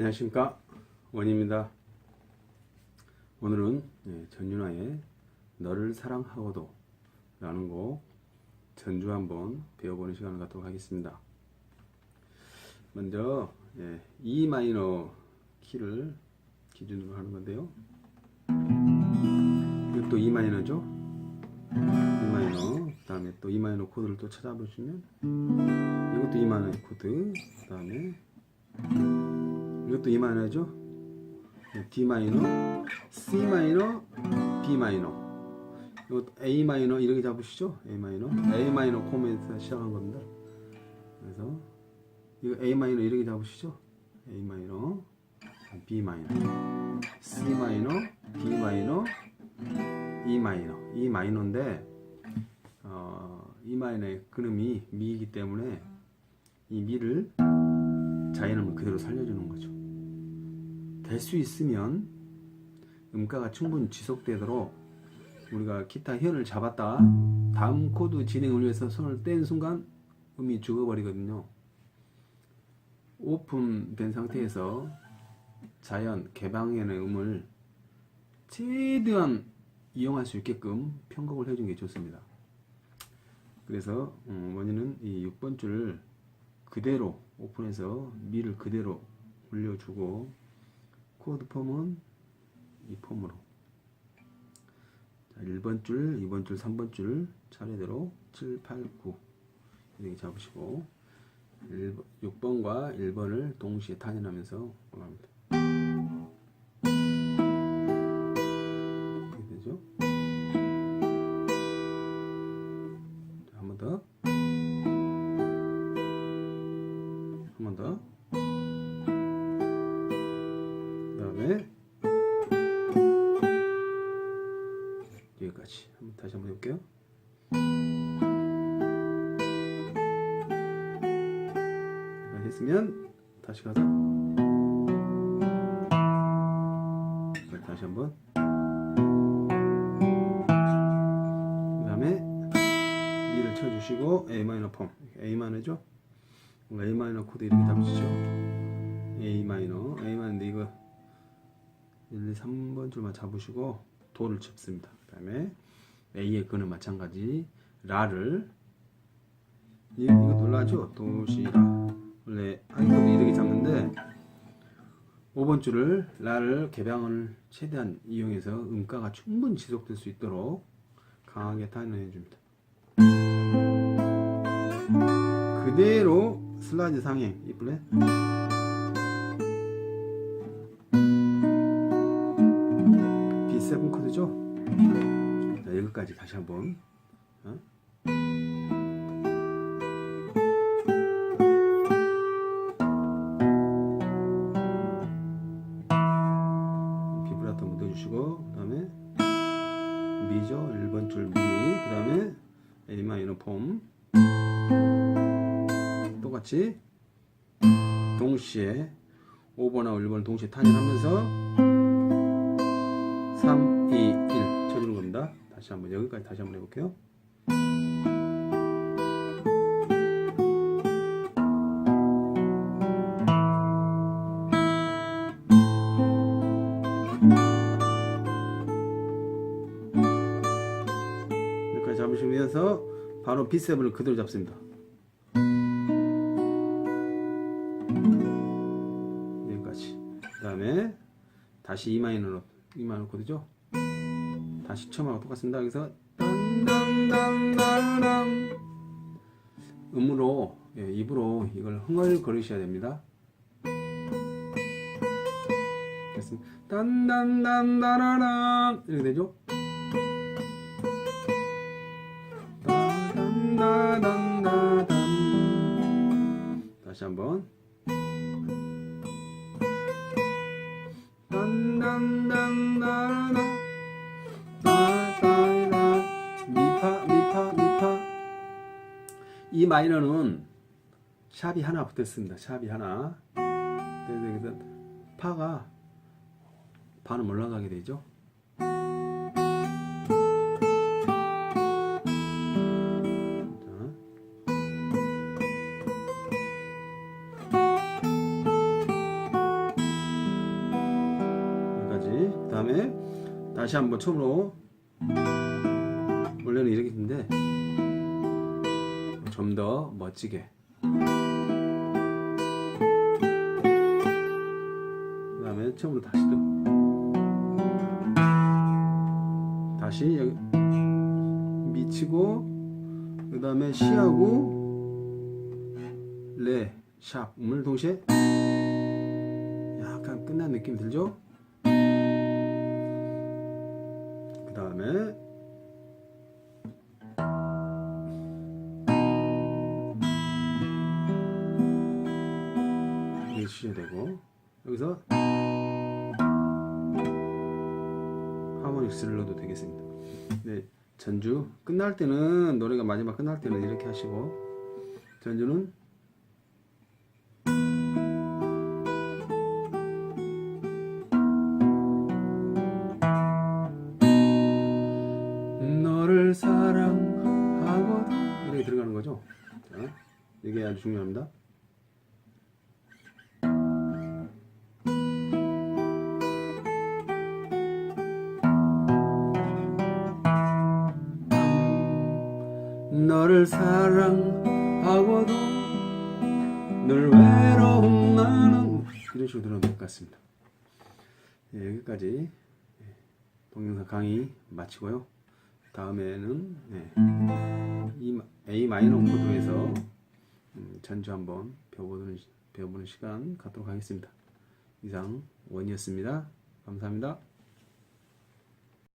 안녕하십니까 원입니다. 오늘은 예, 전윤아의 너를 사랑하고도 라는 곡 전주 한번 배워보는 시간을 갖도록 하겠습니다. 먼저 예, E 마이너 키를 기준으로 하는 건데요. 이것도 E 마이너죠. E 마이너 그 다음에 또 E 마이너 코드를 또 찾아보시면 이것도 E 마이너 코드 그 다음에 이것도 E 마이너죠. 네, D 마이너, C 마이너, B 마이너. 이것도 A 마이너 이렇게 잡으시죠? A 마이너, A 마이너 코멘트 시작한 겁니다. 그래서 이거 A 마이너 이렇게 잡으시죠? A 마이너, B 마이너, C 마이너, D 마이너, E 마이너. E 마이너인데 어, E 마이너의 근음이 미이기 때문에 이 미를 자연음을 그대로 살려주는 거죠. 될 수 있으면 음가가 충분히 지속되도록 우리가 기타 현을 잡았다 다음 코드 진행을 위해서 손을 뗀 순간 음이 죽어버리거든요. 오픈된 상태에서 자연 개방현의 음을 최대한 이용할 수 있게끔 편곡을 해준 게 좋습니다. 그래서 음, 원인은 이 6번 줄 그대로 오픈해서 미를 그대로 올려주고 코드 폼은 이 폼으로 자, 1번 줄, 2번 줄, 3번 줄 차례대로 7, 8, 9 이렇게 잡으시고 1번, 6번과 1번을 동시에 탄현하면서 올라갑니다. 이렇게 되죠? 했으면 다시 여기까지 다시 한번 그 다음에 미를 쳐주시고 A 마이너 폼 A 마이너죠? A 마이너 코드 이렇게 잡으시죠. A 마이너, A 마이너인데 이거 1, 2, 3번 줄만 잡으시고 도를 칩습니다. 그 다음에 A의 근은 마찬가지 라를 이, 이거 놀라죠? 도시라 원래 한국도 이렇게 잡는데 5번 줄을 라를 개방을 최대한 이용해서 음가가 충분히 지속될 수 있도록 강하게 탄현해 줍니다. 그대로 슬라이드 상행 이 플랫 B7 코드죠? 자 여기까지 다시 한번 어? A 마이너 폼 똑같이 동시에 5번하고 1번을 동시에 탄현하면서 3, 2, 1 쳐주는 겁니다. 다시 한번 여기까지 다시 한번 해볼게요. 여기까지 잡으시면서 바로 B7을 그대로 잡습니다. 여기까지. 그 다음에 다시 E 마이너로 E 마이너 코드죠. 다시 처음하고 똑같습니다. 땅땅땅땅땅 음으로 예, 입으로 이걸 흥얼거리셔야 됩니다. 됐습니다. 딴딴딴따라랑 이렇게 되죠. 다시 한번 딴딴딴따라라 따따라 미파 미파 미파 이 마이너는 샵이 하나 붙었습니다. 샵이 하나. 그래서 여기서 파가 반음 올라가게 되죠. 다시 한번 처음으로. 원래는 이렇게 했는데 좀 더 멋지게. 그 다음에 처음으로 다시 또. 다시 여기 미치고 그 다음에 시하고 레, 샵 음을 동시에 약간 끝난 느낌 들죠? 그 다음에 치셔야 되고 여기서 하모닉스를 넣어도 되겠습니다. 네, 전주 끝날 때는 노래가 마지막 끝날 때는 이렇게 하시고 전주는 이렇게 들어가는 거죠. 자, 이게 아주 중요합니다. 너를 사랑하고도 늘 외로운 나는 이런 식으로 들어도 될것 같습니다. 예, 여기까지 예, 동영상 강의 마치고요. 다음에는 네, A 마이너 코드에서 음, 전주 한번 배워보는, 시- 배워보는 시간 갖도록 하겠습니다. 이상 원이었습니다. 감사합니다.